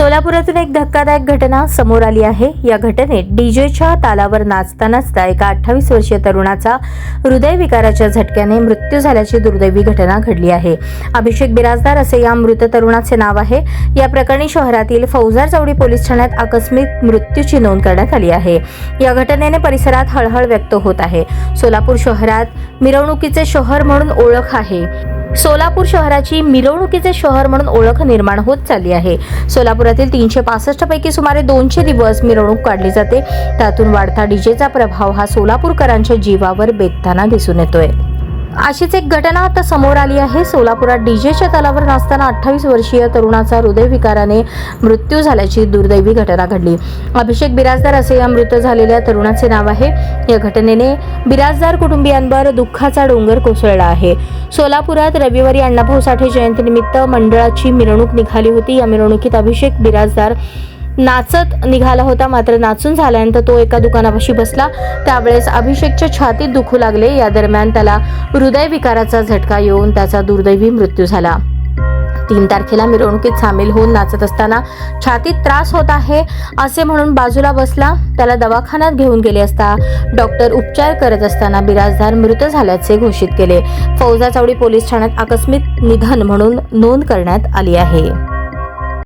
सोलापुरातून एक धक्कादायक घटना समोर आली आहे. या घटनेत डीजेच्या तालावर नाचता नाचता एका अठ्ठावीस वर्षीय तरुणाचा हृदयविकाराच्या झटक्याने मृत्यू झाल्याची दुर्दैवी घटना घडली आहे. अभिषेक बिराजदार असे या मृत तरुणाचे नाव आहे. या प्रकरणी शहरातील फौजार चौडी पोलीस ठाण्यात आकस्मिक मृत्यूची नोंद करण्यात आली आहे. या घटनेने परिसरात हळहळ व्यक्त होत आहे. सोलापूर शहरात मिरवणुकीचे शहर म्हणून ओळख आहे. सोलापूर शहराची मिरवणुकीचे शहर म्हणून ओळख निर्माण होत चालली आहे. सोलापुरातील तीनशे पासष्ट पैकी सुमारे दोनशे दिवस मिरवणूक काढली जाते. त्यातून वाढता डीजेचा प्रभाव हा सोलापूरकरांच्या जीवावर बेतताना दिसून येतोय. अशीच एक घटना आता समोर आली आहे. सोलापुरात डीजेच्या तलावर नाचताना अठ्ठावीस वर्षीय तरुणाचा हृदयविकाराने मृत्यू झाल्याची दुर्दैवी घटना घडली. अभिषेक बिराजदार असे या मृत झालेल्या तरुणाचे नाव आहे. या घटनेने बिराजदार कुटुंबियांवर दुःखाचा डोंगर कोसळला आहे. सोलापुरात रविवारी अण्णाभाऊ साठे जयंतीनिमित्त मंडळाची मिरवणूक निघाली होती. या मिरवणुकीत अभिषेक बिराजदार नाचत निघाला होता. मात्र नाचून झाल्यानंतर तो एका दुकानापाशी बसला. त्यावेळेस अभिषेकच्या छातीत दुखू लागले. या दरम्यान त्याला हृदयविकाराचा झटका येऊन त्याचा दुर्दैवी मृत्यू झाला. तीन तारखेला मिरवणुकीत सामील होऊन नाचत असताना छातीत त्रास होत आहे असे म्हणून बाजूला बसला. त्याला दवाखान्यात घेऊन गेले असता डॉक्टर उपचार करत असताना बिराजदार मृत झाल्याचे घोषित केले. फौजा चावडी पोलीस ठाण्यात आकस्मिक निधन म्हणून नोंद करण्यात आली आहे.